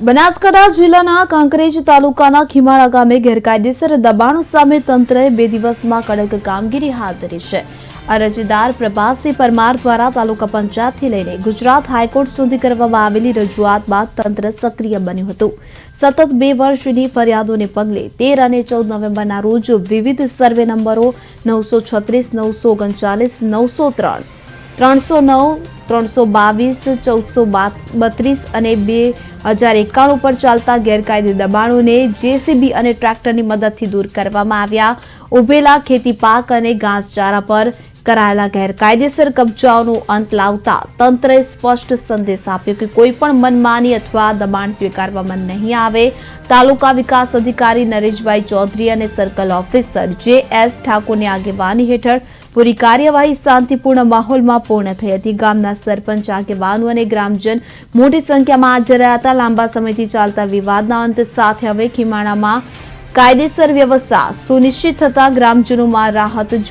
બનાસકાંઠા જિલ્લાના કાંકરેજ તાલુકાના ખીમાળા ગામે ગેરકાયદેસર દબાણો સામે તંત્રએ બે દિવસમાં કડક કામગીરી હાથ ધરી છે. અરજદાર પ્રભાસસિંહ પરમાર દ્વારા તાલુકા પંચાયતથી લઈને ગુજરાત હાઈકોર્ટ સુધી કરવામાં આવેલી રજૂઆત બાદ તંત્ર સક્રિય બન્યું હતું. સતત બે વર્ષની ફરિયાદોને પગલે તેર અને ચૌદ નવેમ્બરના રોજ વિવિધ સર્વે નંબરો નવસો છત્રીસ, નવસો ઓગણચાલીસ, નવસો ત્રણ, ત્રણસો નવ ત્રણસો બાવીસ, ચૌદસો બત્રીસ અને બે હજાર એકાણું પર ચાલતા ગેરકાયદે દબાણોને જેસીબી અને ટ્રેક્ટરની મદદથી દૂર કરવામાં આવ્યા. ઉભેલા ખેતી પાક અને ઘાસચારા પર કરાયેલા ગેરકાયદેસર કબજાઓનો અંત લાવતા તંત્રએ સ્પષ્ટ સંદેશ આપ્યો કે કોઈ પણ મનમાની અથવા દબાણ સ્વીકારવામાં નહીં આવે. તાલુકા વિકાસ અધિકારી નરેશભાઈ ચૌધરી અને સર્કલ ઓફિસર જે એસ ઠાકોરની આગેવાની હેઠળ પૂરી કાર્યવાહી શાંતિપૂર્ણ માહોલમાં પૂર્ણ થઈ હતી. ગામના સરપંચ, આગેવાનો અને ગ્રામજન મોટી સંખ્યામાં હાજર રહ્યા હતા. લાંબા સમયથી ચાલતા વિવાદના અંત સાથે હવે ખીમાણામાં કાયદેસર વ્યવસ્થા સુનિશ્ચિત થતા ગ્રામજનોમાં રાહત